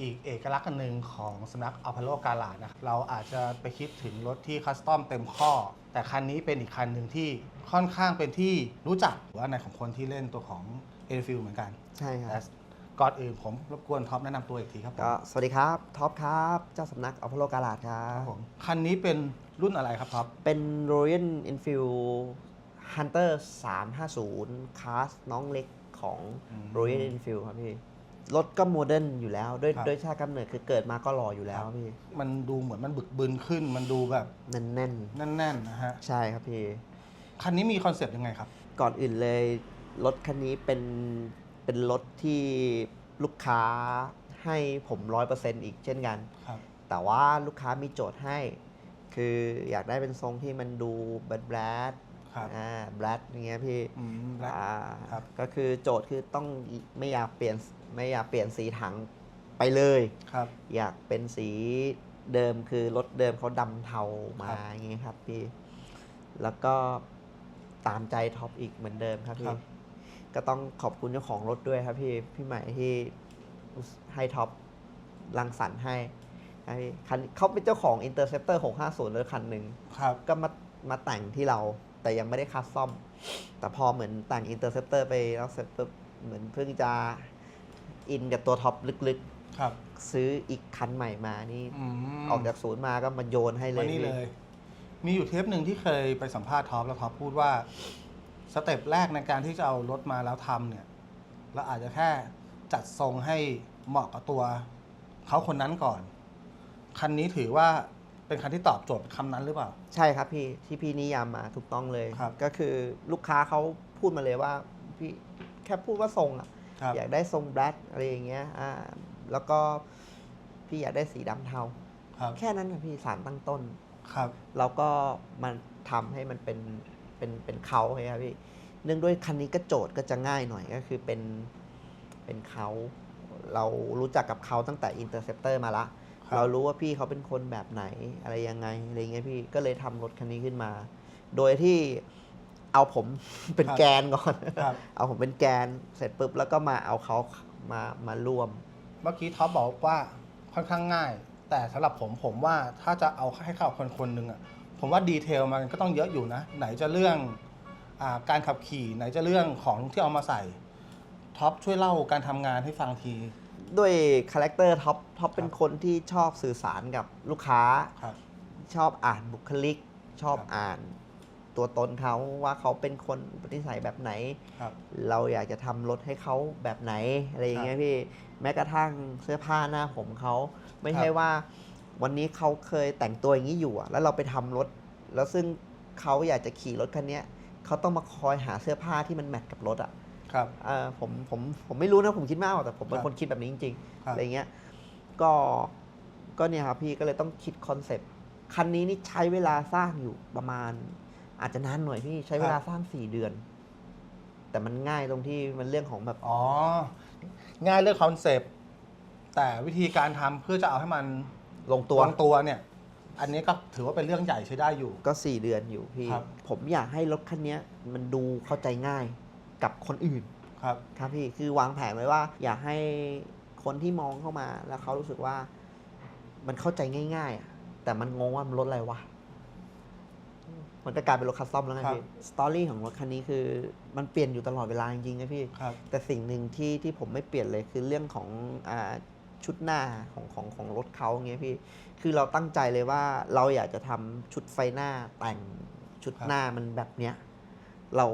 อีกเอกลักษณ์อันหนึ่งของสำนักอัลพาโลกาลานะครับเราอาจจะไปคิดถึงรถที่คัสตอมเต็มข้อ แต่คันนี้เป็นอีกคันหนึ่งที่ค่อนข้างเป็นที่รู้จักว่าในของคนที่เล่นตัวของเอ f ฟิลเหมือนกันใช่คแต่รับ ก่อนอื่นผมรบกวนท็อปแนะนำตัวอีกทีครับผมก็สวัสดีครับท็อปครับ เจ้าสำนักอพอลโลกาลาดครัครับบผมคันนี้เป็นรุ่นอะไรครับท็อปเป็น Royal Enfield Hunter 350 คลาสน้องเล็กของ อืม Royal Enfield ครับพี่ รถก็โมเดิร์นอยู่แล้วด้วยครับ ด้วยชาติกำเนิดคือเกิดมาก็รออยู่แล้วครับพี่มันดูเหมือนมันบึกบึนขึ้น มันดูแบบแน่นแน่นๆนะฮะ ๆใช่ครับพี่ คันนี้มีคอนเซปต์ยังไงครับ ก่อนอื่นเลยรถคันนี้เป็นเป็นรถที่ลูกค้าให้ผม100%อีกเช่นกัน ครับ แต่ว่าลูกค้ามีโจทย์ให้ คืออยากได้เป็นทรงที่มันดูแบดแบดครับอ่าแบดอย่างเงี้ยพี่อืมและ อ่าครับ ก็คือโจทย์คือต้องไม่อยากเปลี่ยน ไม่อยากเปลี่ยนสีถังไปเลย ครับ อยากเป็นสีเดิมคือรถเดิมเขาดำเทามาครับอย่างเงี้ยครับพี่แล้วก็ตามใจท็อปอีกเหมือนเดิมครับครัพี่บ ก็ต้องขอบคุณเจ้าของรถด้วยครับพี่พี่ใหม่ที่ให้ท็อปรังสรรค์ให้ให้คันเขาเป็นเจ้าของ Interceptor 650เลยคันหนึ่ง ครับ ก็มามาแต่งที่เราแต่ยังไม่ได้คัสซ่อม แต่พอเหมือนแต่ง Interceptor ไปแล้วเสร็จปุ๊บเหมือนเพิ่งจะ อินกับตัวท็อปลึกครับ ๆ ซื้ออีกคันใหม่มานี่ อืมออกจากศูนย์มาก็มาโยนให้เลมายนี่พี่เลย มีอยู่เทปหนึ่งที่เคยไปสัมภาษณ์ท็อปแล้วท็อปพูดว่า สเต็ปแรกในการที่จะเอารถมาแล้วทำเนี่ย เราอาจจะแค่จัดทรงให้เหมาะกับตัวเขาคนนั้นก่อน คันนี้ถือว่าเป็นคันที่ตอบโจทย์คำนั้นหรือเปล่า ใช่ครับพี่ที่พี่นิยามมาถูกต้องเลย ครับ ก็คือลูกค้าเขาพูดมาเลยว่าพี่แค่พูดว่าทรงอะ ครับอยากได้ทรงแบล็คอะไรอย่างเงี้ยอ่าแล้วก็พี่อยากได้สีดำเทา ครับแค่นั้นนะพี่สารตั้งต้น ครับเราก็มันทำให้มันเป็นเป็นเป็นเขาไงครับพี่เนื่องด้วยคันนี้ก็โจทย์ก็จะง่ายหน่อยก็คือเป็นเป็นเขาเรารู้จักกับเขาตั้งแต่ Interceptor มาละครับเรารู้ว่าพี่เขาเป็นคนแบบไหนอะไรยังไงอะไรเงี้ยพี่ก็เลยทำรถคันนี้ขึ้นมา โดยที่ เอาผมเป็นครับแกนก่อน ครับ เอาผมเป็นแกนเสร็จปุ๊บแล้วก็มาเอาเขามามาร่วม เมื่อกี้ท็อปบอกว่าค่อนข้างง่าย แต่สำหรับผมผมว่าถ้าจะเอาให้เข้าคนคนหนึ่งอะผมว่าดีเทลมันก็ต้องเยอะอยู่นะ ไหนจะเรื่องอาการขับขี่ไหนจะเรื่องของที่เอามาใส่ท็อปช่วยเล่าการทำงานให้ฟังที ด้วยคาแรคเตอร์ท็อปท็อปเป็นครับ คนที่ชอบสื่อสารกับลูกค้า ครับ ชอบอ่านบุคลิก ชอบครับ อ่าน ตัวตนเขาว่าเขาเป็นคนปฏิสัยแบบไหน ครับเราอยากจะทำรถให้เขาแบบไหนอะไรอย่างเงี้ยพี่แม้กระทั่งเสื้อผ้าหน้าผมเขาไม่ใช่ครับ ว่า วันนี้เขาเคยแต่งตัวอย่างนี้อยู่อะแล้วเราไปทำรถ แล้วซึ่งเขาอยากจะขี่รถคันเนี้ยเขาต้องมาคอยหาเสื้อผ้าที่มันแมทกับรถอะ ครับ เออผมผมผมไม่รู้นะผมคิดมากกว่าแต่ผมเป็คนรับคนคิดแบบนี้จริงๆครับ อะไรเงี้ยก็ก็เนี่ยครับพี่ก็เลยต้องคิดคอนเซปต์คันนี้นี่ใช้เวลาสร้างอยู่ประมาณ อาจจะนานหน่อยพี่ใช้เวลาสร้างสี่เดือน แต่มันง่ายตรงที่มันเรื่องของแบบอ๋อ ง่ายเรื่องคอนเซปต์แต่วิธีการทำเพื่อจะเอาให้มันลงตัว ลงตัวเนี่ย อันนี้ก็ถือว่าเป็นเรื่องใหญ่ใช้ได้อยู่ ก็สี่เดือนอยู่พี่ ครับ ผมอยากให้รถคันเนี้ยมันดูเข้าใจง่ายกับคนอื่น ครับ ครับพี่คือวางแผนไว้ว่า อยากให้คนที่มองเข้ามาแล้วเขารู้สึกว่า มันเข้าใจง่ายๆอะแต่มันงงว่ามันรถอะไรวะ มันก็กลายเป็นรถคัสตอมแล้วไงครับพี่สตอรี่ของรถคันนี้คือมันเปลี่ยนอยู่ตลอดเวลาจริงๆนะพี่ครับแต่สิ่งหนึ่งที่ที่ผมไม่เปลี่ยนเลยคือเรื่องของอาชุดหน้าของของของรถเขาเงี้ยพี่ คือเราตั้งใจเลยว่าเราอยากจะทำชุดไฟหน้าแต่งชุดครับหน้ามันแบบเนี้ย เรา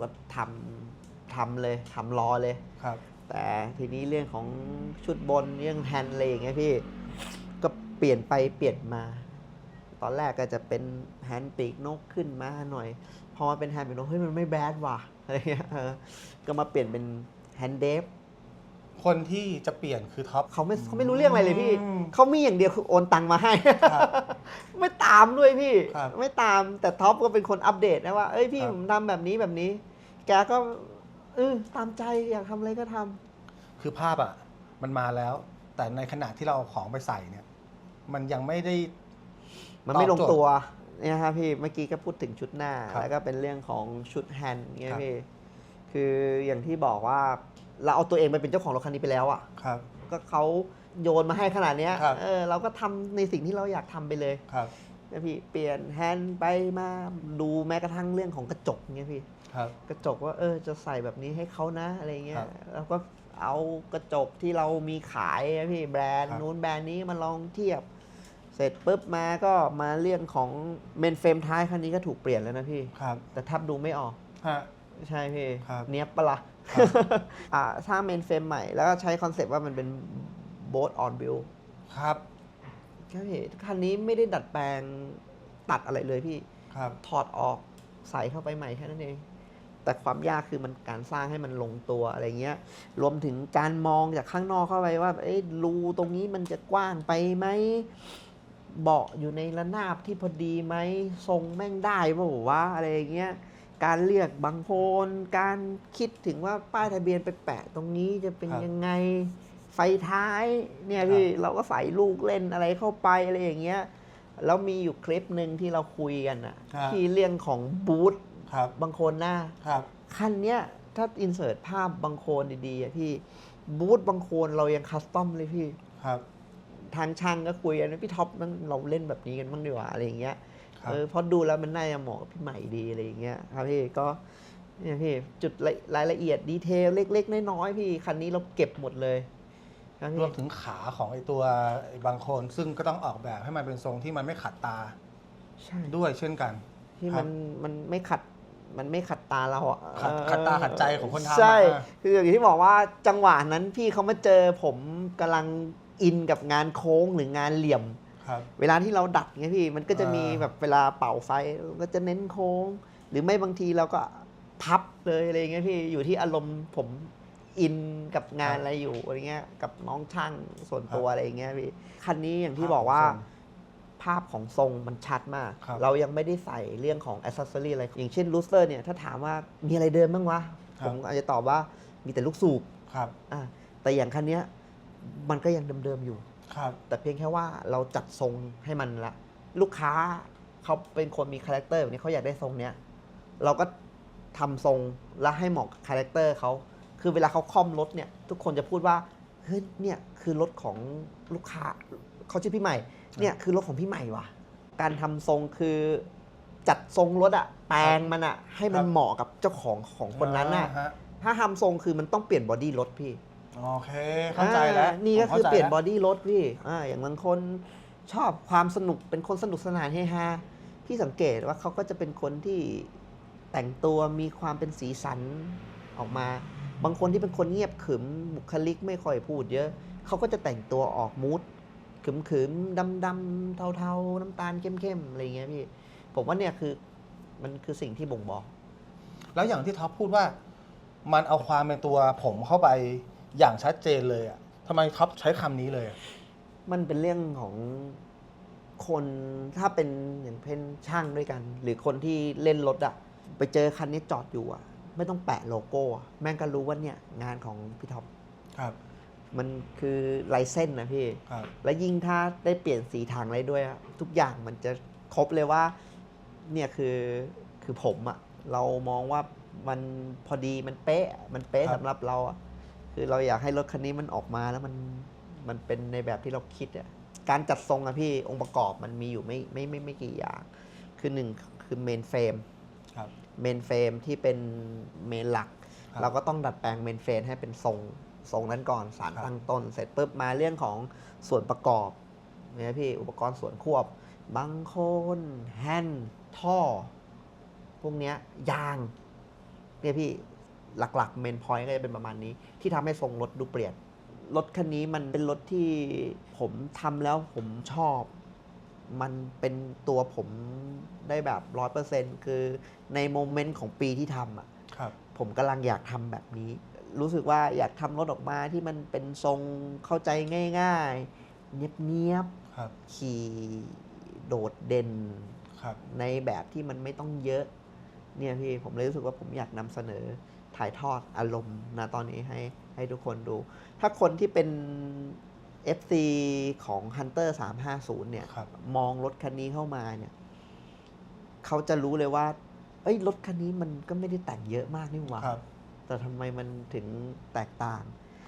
ก็ทำทำเลยทำรอเลยครับ แต่ทีนี้เรื่องของชุดบนเรื่องแฮนด์อะไรอย่างเงี้ยพี่ ก็เปลี่ยนไปเปลี่ยนมา ตอนแรกก็จะเป็นแฮนด์ปีกนกขึ้นมาหน่อย พอมาเป็นแฮนด์ปีกนกเฮ้ยมันไม่แบดว่ะอะไรเงี้ยเออก็มาเปลี่ยนเป็นแฮนด์เดฟคนที่จะเปลี่ยนคือท็อป เขาไม่เขาไม่รู้เรื่องอะไรเลยพี่ อืมเขามีอย่างเดียวคือโอนตังมาให้ ครับไม่ตามด้วยพี่ ครับไม่ตามแต่ท็อปก็เป็นคนอัปเดตนะว่า เอ้ยพี่ครับ ผมทำแบบนี้แบบนี้ แกก็เออตามใจอยากทำอะไรก็ทำ คือภาพอะ มันมาแล้ว แต่ในขณะที่เราเอาของไปใส่เนี่ย มันยังไม่ได้ มันไม่ตลอบงโจทย์ตัวเนี่ยครับพี่เมื่อกี้ก็พูดถึงชุดหน้าครับแล้วก็เป็นเรื่องของชุดแฮนด์เงี้ครัยบพี่คืออย่างที่บอกว่าเราเอาตัวเองไปเป็นเจ้าของรถคันนี้ไปแล้วอะครับ ก็เขาโยนมาให้ขนาดเนี้ยครับเออเราก็ทำในสิ่งที่เราอยากทำไปเลยครับนะพี่เปลี่ยนแฮนด์ไปมาดูแม้กระทั่งเรื่องของกระจกเงี้ยพี่ครับกระจกว่าเออจะใส่แบบนี้ให้เขานะอะไรเงี้ครัยบแล้วก็เอากระจกที่เรามีขายนะพี่แบรนด์ครับนู้นแบรนด์นี้มาลองเทียบ เสร็จปุ๊บมาก็มาเรื่องของเมนเฟรมท้ายคันนี้ก็ถูกเปลี่ยนแล้วนะพี่ ครับแต่ทับดูไม่ออก ฮะ ใช่พี่ ครับเนี้ยบปะละครับ อ่าสร้างเมนเฟรมใหม่แล้วก็ใช้คอนเซปต์ว่ามันเป็นโบ t ออนบิลครับใช่พี่คันนี้ไม่ได้ดัดแปลงตัดอะไรเลยพี่ ครับ ถอดออกใส่เข้าไปใหม่แค่นั้นเอง แต่ความยากคือมันการสร้างให้มันลงตัวอะไรเงี้ย รวมถึงการมองจากข้างนอกเข้าไปว่า เอ๊ะรูตรงนี้มันจะกว้างไปไหม เบาะอยู่ในระนาบที่พอดีไหมทรงแม่งได้ป่าววะอะไรอย่างเงี้ยการเลือกบางโพนการคิดถึงว่าป้ายทะเบียนไปแปะตรงนี้จะเป็นครับยังไงไฟท้ายเนี่ยพี่เราก็ใส่ลูกเล่นอะไรเข้าไปอะไรอย่างเงี้ยแล้วมีอยู่คลิปหนึ่งที่เราคุยกันอะครับที่เรื่องของบูธครับบางคนหน้าครับคันเนี้ยถ้าอินเสิร์ตภาพบางโคนดีๆอะพี่บูธบางโคนเรายังคัสตอมเลยพี่ครับ ทางช่างก็คุยกันว่าพี่ท็อปมันเราเล่นแบบนี้กันบ้างดีกว่าอะไรอย่างเงี้ยครับเออเพราะดูแล้วมันน่าจะเหมาะกับพี่ใหม่ดีอะไรอย่างเงี้ยครับพี่ก็เนี่ยพี่จุดละรายละเอียดดีเทลเล็ก ๆ น้อยๆพี่คันนี้เราเก็บหมดเลยครับรพี่วมถึงขาของไอตัวไอ้บางโคนซึ่งก็ต้องออกแบบให้มันเป็นทรงที่มันไม่ขัดตาใช่ด้วยเช่นกัน ที่ครัมับนมันไม่ขัดมันไม่ขัดตาเราอะขัดเออขัดตาขัดใจของคนทำใช่อะคืออย่างที่บอกว่าจังหวะนั้นพี่เขามาเจอผมกำลัง อินกับงานโค้งหรืองานเหลี่ยม ครับ เวลาที่เราดัดไงพี่มันก็จะมีอ่า แบบเวลาเป่าไฟเราก็จะเน้นโค้ง หรือไม่บางทีเราก็พับเลยอะไรเงี้ยพี่อยู่ที่อารมณ์ผมอินกับงานอะไรอยู่อะไรเงี้ยกับน้องช่างส่วนตัวอะไรเงี้ยพี่คันนี้อย่างที่บอกว่า ภาพของทรงมันชัดมาก ครับ เรายังไม่ได้ใส่เรื่องของอ c เซสซอรี่อะไร อย่างเช่นลูสเตอร์เนี่ย ถ้าถามว่ามีอะไรเดิมบ้างวะ ผมอาจจะตอบว่ามีแต่ลูกสูบครับ อะแต่อย่างคันเนี้ย มันก็ยังเดิมๆอยู่ ครับ แต่เพียงแค่ว่าเราจัดทรงให้มันละ ลูกค้าเขาเป็นคนมีคาแรคเตอร์แบบนี้เขาอยากได้ทรงเนี้ยเราก็ทำทรงแล้วให้เหมาะกับคาแรคเตอร์เขาคือเวลาเขาคล่อมรถเนี่ย ทุกคนจะพูดว่าเฮ้ยเนี่ยคือรถของลูกค้าเขาชื่อพี่ใหม่ เนี่ยคือรถของพี่ใหม่ว่ะ การทำทรงคือจัดทรงรถอะแปลงมันอะให้มันครับ เหมาะกับเจ้าของของคนนั้นอะาฮะ ถ้าทำทรงคือมันต้องเปลี่ยนบอดี้รถพี่ โอเค เข้าใจแล้วอ่านี่ก็ผมคือข้าใจเปลี่ยนบอแวดี้รถพี่อ่าอย่างบางคนชอบความสนุกเป็นคนสนุกสนานเฮฮาพี่สังเกตว่าเขาก็จะเป็นคนที่แต่งตัวมีความเป็นสีสันออกมา บางคนที่เป็นคนเงียบขรึมบุคลิกไม่ค่อยพูดเยอะ เขาก็จะแต่งตัวออกมูดขึมขึมดำดำๆเทาๆ น้ำตาลเข้มๆอะไรเงี้ยพี่ผมว่าเนี่ยคือมันคือสิ่งที่บ่งบอก แล้วอย่างที่ท็อปพูดว่า มันเอาความเป็นตัวผมเข้าไป อย่างชัดเจนเลยอะทำไมท็อปใช้คำนี้เลยอะมันเป็นเรื่องของคนถ้าเป็นอย่างเพ่นช่างด้วยกัน หรือคนที่เล่นรถอะไปเจอคันนี้จอดอยู่อะไม่ต้องแปะโลโก้อะแม่งก็รู้ว่าเนี่ยงานของพี่ท็อปครับ มันคือลายเส้นนะพี่ ครับ และยิ่งถ้าได้เปลี่ยนสีทางอะไรด้วยอะทุกอย่างมันจะครบเลยว่า เนี่ยคือคือผมอะเรามองว่ามันพอดีมันเป๊ะ มันเป๊ะสำหรับเราอะ คือเราอยากให้รถคันนี้มันออกมาแล้วมันมันเป็นในแบบที่เราคิดอะการจัดทรงอะพี่องค์ประกอบมันมีอยู่ไม่ไม่ไม่ไม่กี่อย่าง คือหนึ่งคือเมนเฟรมครับ เมนเฟรมที่เป็นเมนหลัก ครับเราก็ต้องดัดแปลงเมนเฟรมให้เป็นทรงทรงนั้นก่อนสารครับ ตั้งต้น เสร็จปุ๊บมาเรื่องของส่วนประกอบเนี่ยพี่อุปกรณ์ส่วนควบ บังโคนแฮนด์ท่อ พวกเนี้ยยางเนี่ยพี่ หลักๆเมนพอยต์ก็จะเป็นประมาณนี้ ที่ทำให้ทรงรถดูเปลี่ยน รถคันนี้มันเป็นรถที่ผมทำแล้วผมชอบ มันเป็นตัวผมได้แบบร้อยเปอร์เซ็นต์คือในโมเมนต์ของปีที่ทำอะครับ ผมกำลังอยากทำแบบนี้ รู้สึกว่าอยากทำรถออกมาที่มันเป็นทรงเข้าใจง่ายๆ เนียบครับ ๆขี่โดดเด่น ครับ ในแบบที่มันไม่ต้องเยอะ เนี่ยพี่ผมเลยรู้สึกว่าผมอยากนำเสนอ ถ่ายทอดอารมณ์นะตอนนี้ให้ให้ทุกคนดู ถ้าคนที่เป็น FC ของ Hunter 350 เนี่ยครับมองรถคันนี้เข้ามาเนี่ย เขาจะรู้เลยว่า เอ้ย รถคันนี้มันก็ไม่ได้แต่งเยอะมากนี่หว่าครับแต่ทำไมมันถึงแตกต่าง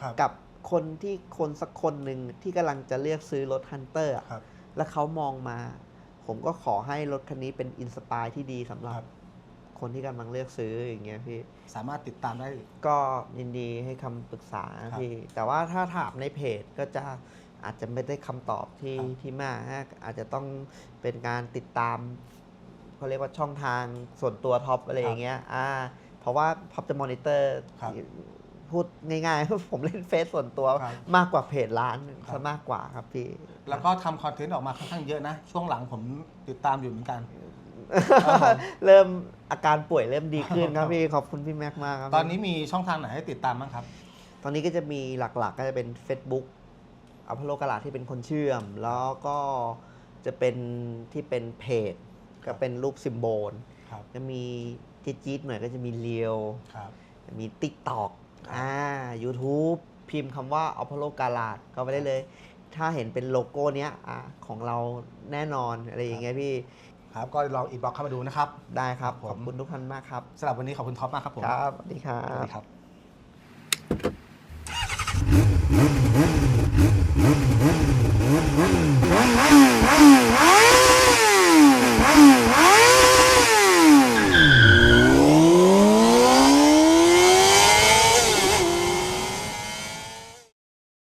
ครับกับคนที่คนสักคนหนึ่งที่กำลังจะเลือกซื้อรถฮันเตอร์ครับแล้วเขามองมา ผมก็ขอให้รถคันนี้เป็นอินสปายที่ดีสำหรัครับบ คนที่กำลังเลือกซื้ออย่างเงี้ยพี่ สามารถติดตามได้ ก็ยินดีให้คำปรึกษาครับพี่ แต่ว่าถ้าถามในเพจก็จะอาจจะไม่ได้คำตอบที่ครับ ที่มากฮะอาจจะต้องเป็นการติดตามเขาเรียกว่าช่องทางส่วนตัวท็อปอะไรอย่างเงี้ยอ่าเพราะว่าท็อปจะมอนิเตอร์ครับ พูดง่ายๆ ผมเล่นเฟซส่วนตัว ครับ มากกว่าเพจร้านครับซะมากกว่าครับพี่ แล้วก็ทำคอนเทนต์ออกมาค่อนข้างเยอะนะ ช่วงหลังผมติดตามอยู่เหมือนกันเริ่ม อาการป่วยเริ่มดีขึ้นครับพี่ขอบคุณพี่แม็กมากครับตอนนี้มีช่องทางไหนให้ติดตามบ้างครับ ตอนนี้ก็จะมีหลักๆ ก็จะเป็น Facebook อพโลกาลาที่เป็นคนเชื่อม แล้วก็จะเป็นที่เป็นเพจ ก็เป็นรูปซิมโบลครับจะมีจี๊ดๆหน่อยก็จะมีเรียวครับมี TikTok ครับอ่า YouTube พิมพ์คำว่าอพโลกาลาดก็ไปได้เลย ถ้าเห็นเป็นโลโก้เนี้ยอ่าของเราแน่นอนอะไรอย่างเงี้ยพี่ ครับก็ลองอินบ็อกเข้ามาดูนะครับ ได้ครับ ขอบคุณทุกท่านมากครับสำหรับวันนี้ขอบคุณท็อปมากครับผมครับสวัสดีครับ Mm-hmm.